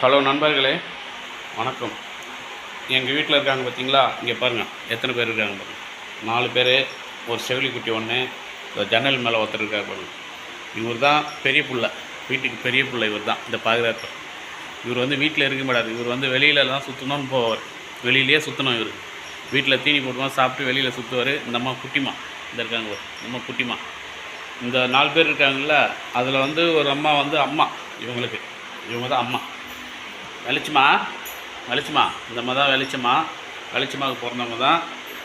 Hello நண்பர்களே வணக்கம். எங்கள் வீட்டில் இருக்காங்க பார்த்தீங்களா இங்கே பாருங்கள் எத்தனை பேர் இருக்காங்க பாருங்கள் நாலு பேர் ஒரு செவிலி குட்டி ஒன்று ஜன்னல் மேலே ஒருத்தர் இருக்கார் பாருங்கள் இவர் தான் பெரிய பிள்ளை வீட்டுக்கு பெரிய பிள்ளை இவர் தான் இந்த பாதுகாப்பு இவர் வந்து வீட்டில் இருக்க மாட்டார் இவர் வந்து வெளியில தான் சுற்றணும்னு போவார். வெளியிலேயே சுற்றணும் இவர். வீட்டில் தீனி போட்டுமா சாப்பிட்டு வெளியில் சுற்றுவார் இந்த அம்மா குட்டிமா இந்த இருக்காங்க ஒரு இந்த குட்டிமா இந்த நாலு பேர் இருக்காங்கல்ல அதில் வந்து ஒரு அம்மா வந்து அம்மா இவங்களுக்கு. இவங்க தான் அம்மா. வெளிச்சமா? வெளிச்சமா? இந்த மாதிரி தான் வெளிச்சமா? வெளிச்சமாவுக்கு பிறந்தவங்க தான்.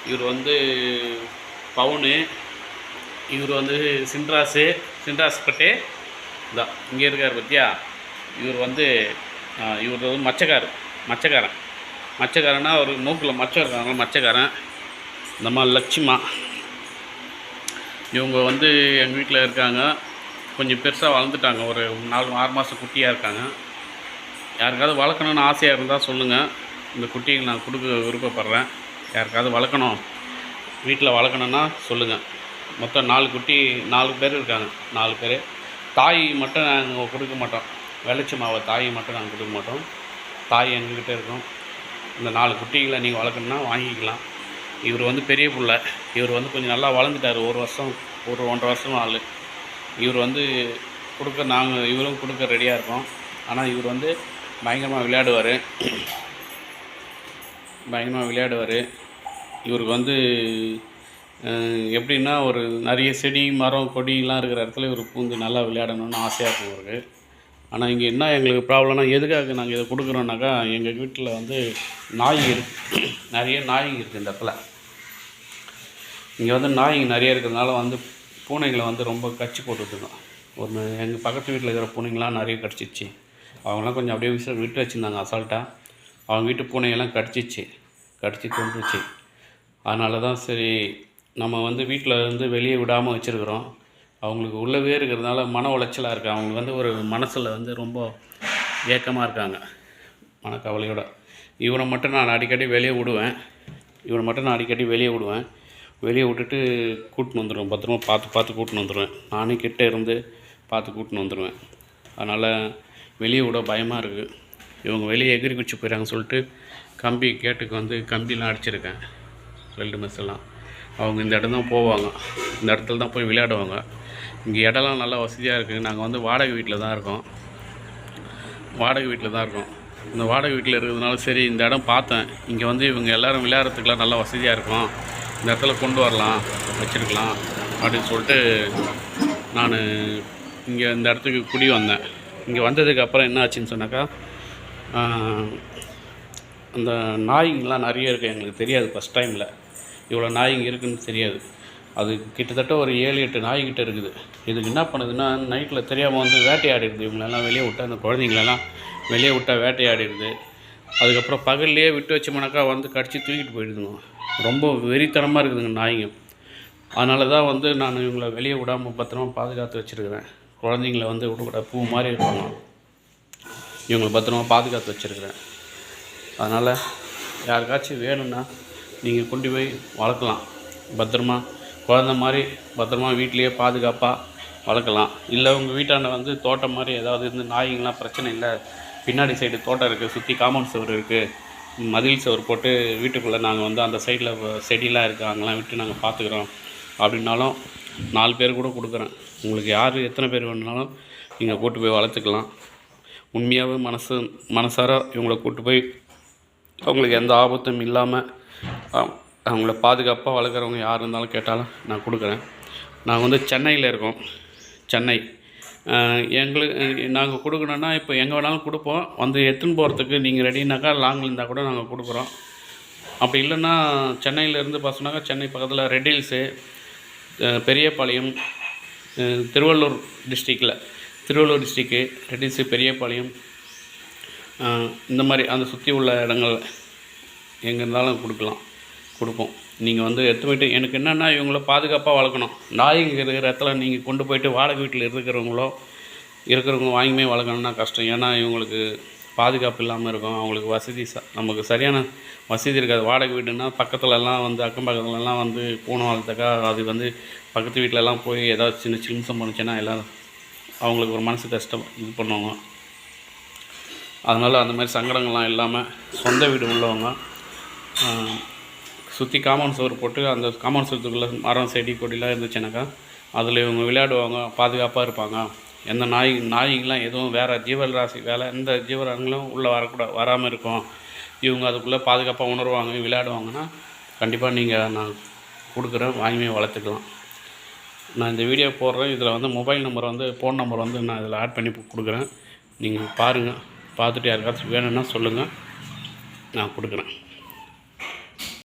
இவர் வந்து பவுனு. இவர் வந்து சின்ராஸு சின்ராஸ் இதான் இந்த இங்கே இருக்கார் பத்தியா? இவர் வந்து இவர் வந்து மச்சக்கார் மச்சக்காரன். மச்சக்காரன்னா ஒரு மூக்கில் மச்சம் இருக்காங்க மச்சக்காரன். இந்த மாதிரி லட்சுமா. இவங்க வந்து எங்கள் வீட்டில் இருக்காங்க. கொஞ்சம் பெருசாக வளர்ந்துட்டாங்க. ஒரு நாலு ஆறு மாதம் குட்டியாக இருக்காங்க. யாருக்காவது வளர்க்கணுன்னு ஆசையாக இருந்தால் சொல்லுங்கள் இந்த குட்டியை நான் கொடுக்க விருப்பப்படுறேன். யாருக்காவது வளர்க்கணும் வீட்டில் வளர்க்கணுன்னா சொல்லுங்கள் மொத்தம் நாலு குட்டி நாலு பேர் இருக்காங்க. நாலு பேர். தாய் மட்டும் நாங்கள் கொடுக்க மாட்டோம். வெளச்சி மாவை தாய் மட்டும் நாங்கள் கொடுக்க மாட்டோம். தாய் எங்ககிட்ட இருக்கும். இந்த நாலு குட்டிகளை நீங்கள் வளர்க்கணுன்னா வாங்கிக்கலாம். இவர் வந்து பெரிய பிள்ளை. இவர் வந்து கொஞ்சம் நல்லா வளர்ந்துட்டார். ஒரு வருஷம் ஒரு ஒன்றரை வருஷம் ஆள். இவர் வந்து கொடுக்க நாங்கள் இவரும் கொடுக்க ரெடியாக இருக்கோம். ஆனால் இவர் வந்து பயங்கரமாக விளையாடுவார். பயங்கரமாக விளையாடுவார். இவருக்கு வந்து எப்படின்னா ஒரு நிறைய செடி மரம் கொடிலாம் இருக்கிற இடத்துல இவர் பூந்து நல்லா விளையாடணும்னு ஆசையாக இருக்கும் இவருக்கு. ஆனால் இங்கே என்ன எங்களுக்கு ப்ராப்ளம்னா எதுக்காக நாங்கள் இதை கொடுக்குறோன்னாக்கா எங்கள் வீட்டில் வந்து நாய் இருக்கு நிறைய நாய் இருக்குது இந்த இடத்துல. இங்கே வந்து நாய்ங்க நிறைய இருக்கிறதுனால வந்து பூனைங்களை வந்து ரொம்ப கச்சி போட்டுட்ருக்கோம் ஒரு எங்கள் பக்கத்து வீட்டில் இருக்கிற பூனைங்களாம் நிறைய கடிச்சிச்சு அவங்களாம் கொஞ்சம் அப்படியே விச விட்டு வச்சுருந்தாங்க அசால்ட்டாக அவங்க வீட்டு பூனையெல்லாம் கடிச்சிச்சு கடிச்சு கொண்டுருச்சு அதனால தான் சரி நம்ம வந்து வீட்டில் இருந்து வெளியே விடாமல் வச்சுருக்குறோம். அவங்களுக்கு உள்ளவே இருக்கிறதுனால மன உளைச்சலாக இருக்குது அவங்க வந்து ஒரு மனசில் வந்து ரொம்ப ஏக்கமாக இருக்காங்க மனக்கவலையோட. இவனை மட்டும் நான் அடிக்கடி வெளியே விடுவேன். இவனை மட்டும் நான் அடிக்கடி வெளியே விடுவேன். வெளியே விட்டுட்டு கூட்டின்னு வந்துடுவேன். பத்திரமா பார்த்து பார்த்து கூட்டின்னு வந்துடுவேன். நானே கிட்டே இருந்து பார்த்து கூட்டின்னு வந்துடுவேன். அதனால் வெளியே விட பயமாக இருக்குது இவங்க வெளியே எகிரி குச்சி போயிடறாங்கன்னு சொல்லிட்டு கம்பி கேட்டுக்கு வந்து கம்பிலாம் அடிச்சிருக்கேன். ரெண்டு மெஸ்ஸெல்லாம் அவங்க இந்த இடம் தான் போவாங்க. இந்த இடத்துல தான் போய் விளையாடுவாங்க. இங்கே இடம்லாம் நல்லா வசதியாக இருக்குது நாங்கள் வந்து வாடகை வீட்டில் தான் இருக்கோம். வாடகை வீட்டில் தான் இருக்கோம். இந்த வாடகை வீட்டில் இருக்கிறதுனால சரி இந்த இடம் பார்த்தேன். இங்கே வந்து இவங்க எல்லாரும் விளையாடுறதுக்குலாம் நல்லா வசதியாக இருக்கும். இந்த இடத்துல கொண்டு வரலாம் வச்சுருக்கலாம் அப்படின்னு சொல்லிட்டு நான் இங்கே இந்த இடத்துக்கு குடி வந்தேன். இங்கே வந்ததுக்கு அப்புறம் என்ன ஆச்சுன்னு சொன்னாக்கா அந்த நாய்ங்கெலாம் நிறைய இருக்குது எங்களுக்கு தெரியாது ஃபஸ்ட் டைமில் இவ்வளோ நாய்ங்க இருக்குன்னு தெரியாது. அது கிட்டத்தட்ட ஒரு ஏழு எட்டு நாய்கிட்ட இருக்குது. இதுக்கு என்ன பண்ணுதுன்னா நைட்டில் தெரியாமல் வந்து வேட்டையாடிடுது. இவங்களெல்லாம் வெளியே விட்டால் அந்த குழந்தைங்களெல்லாம் வெளியே விட்டா வேட்டையாடிடுது. அதுக்கப்புறம் பகல்லையே விட்டு வச்சோம்னாக்கா வந்து கடிச்சு தூக்கிட்டு போயிடுதுங்க. ரொம்ப வெறித்தனமாக இருக்குதுங்க நாய்ங்க. அதனால தான் வந்து நான் இவங்களை வெளியே விடாமல் பத்திரமா பாதுகாத்து வச்சுருக்கிறேன். குழந்தைங்கள வந்து விடக்கூடாது பூ மாதிரி இருப்பாங்க இவங்களை பத்திரமா பாதுகாத்து வச்சுருக்கிறேன். அதனால் யாருக்காச்சும் வேணும்னா நீங்கள் கொண்டு போய் வளர்க்கலாம். பத்திரமா குழந்த மாதிரி பத்திரமா வீட்லேயே பாதுகாப்பாக வளர்க்கலாம். இல்லை உங்கள் வீட்டாண்ட வந்து தோட்டம் மாதிரி ஏதாவது இருந்து நாய்ங்களாம் பிரச்சனை இல்லை. பின்னாடி சைடு தோட்டம் இருக்குது சுற்றி காம்பவுண்ட் சுவர் இருக்குது மதில் சுவர் போட்டு வீட்டுக்குள்ளே நாங்கள் வந்து அந்த சைடில் செடியெலாம் இருக்குது அங்கெல்லாம் விட்டு நாங்கள் பார்த்துக்குறோம் அப்படின்னாலும் நாலு பேர் கூட கொடுக்குறேன். உங்களுக்கு யார் எத்தனை பேர் வேணுனாலும் நீங்கள் கூட்டு போய் வளர்த்துக்கலாம். உண்மையாகவே மனசு மனசார இவங்களை கூட்டு போய் அவங்களுக்கு எந்த ஆபத்தும் இல்லாமல் அவங்கள பாதுகாப்பாக வளர்க்குறவங்க யார் இருந்தாலும் கேட்டாலும் நான் கொடுக்குறேன். நாங்கள் வந்து சென்னையில் இருக்கோம். சென்னை. எங்களுக்கு நாங்கள் கொடுக்கணுன்னா இப்போ எங்கே வேணாலும் கொடுப்போம். வந்து எடுத்துன்னு போகிறதுக்கு நீங்கள் ரெடினாக்கா லாங்கில் இருந்தால் கூட நாங்கள் கொடுக்குறோம். அப்படி இல்லைன்னா சென்னையிலேருந்து பார்த்தோன்னாக்கா சென்னை பக்கத்தில் ரெட் ஹில்ஸு பெரியபாளையம் திருவள்ளூர் டிஸ்ட்ரிக்டில் திருவள்ளூர் டிஸ்ட்ரிக்கு ரெட்டிஸு பெரியபாளையம் இந்த மாதிரி அந்த சுற்றி உள்ள இடங்கள் எங்கே இருந்தாலும் கொடுக்கலாம். கொடுப்போம். நீங்கள் வந்து எடுத்து போயிட்டு எனக்கு என்னென்னா இவங்கள பாதுகாப்பாக வளர்க்கணும். நாய்ங்க இருக்கிற இடத்துல நீங்கள் கொண்டு போயிட்டு வாடகை வீட்டில் இருக்கிறவங்களோ இருக்கிறவங்க வாங்கியுமே வளர்க்கணும்னா கஷ்டம். ஏன்னா இவங்களுக்கு பாதுகாப்பு இல்லாமல் இருக்கும். அவங்களுக்கு வசதி ச நமக்கு சரியான வசதி இருக்காது. வாடகை வீடுனா பக்கத்துலலாம் வந்து அக்கம் பக்கத்துலலாம் வந்து பூணம் வளர்த்தாக்கா அது வந்து பக்கத்து வீட்டிலலாம் போய் ஏதாவது சின்ன சிம்சம் பண்ணுச்சுன்னா எல்லாம் அவங்களுக்கு ஒரு மனசு கஷ்டம் இது பண்ணுவாங்க. அதனால் அந்த மாதிரி சங்கடங்கள்லாம் இல்லாமல் சொந்த வீடு உள்ளவங்க சுற்றி காமன் சுவர் போட்டு அந்த காமன் சுவத்துக்குள்ளே மரம் செடி கொடிலாம் இருந்துச்சுனாக்கா அதில் இவங்க விளையாடுவாங்க பாதுகாப்பாக இருப்பாங்க. எந்த நாய் நாய்ங்களாம் எதுவும் வேறு ஜீவராசி வேலை எந்த ஜீவராங்களும் உள்ளே வரக்கூடாது வராமல் இருக்கும். இவங்க அதுக்குள்ளே பாதுகாப்பாக உணர்வாங்க விளையாடுவாங்கன்னா கண்டிப்பாக நீங்கள் நான் கொடுக்குறேன் வாங்கி வளர்த்துக்கலாம். நான் இந்த வீடியோ போடுறேன். இதில் வந்து மொபைல் நம்பர் வந்து ஃபோன் நம்பர் வந்து நான் இதில் ஆட் பண்ணி கொடுக்குறேன். நீங்கள் பாருங்கள் பார்த்துட்டு யாருக்காச்சும் வேணும்னா சொல்லுங்கள் நான் கொடுக்குறேன்.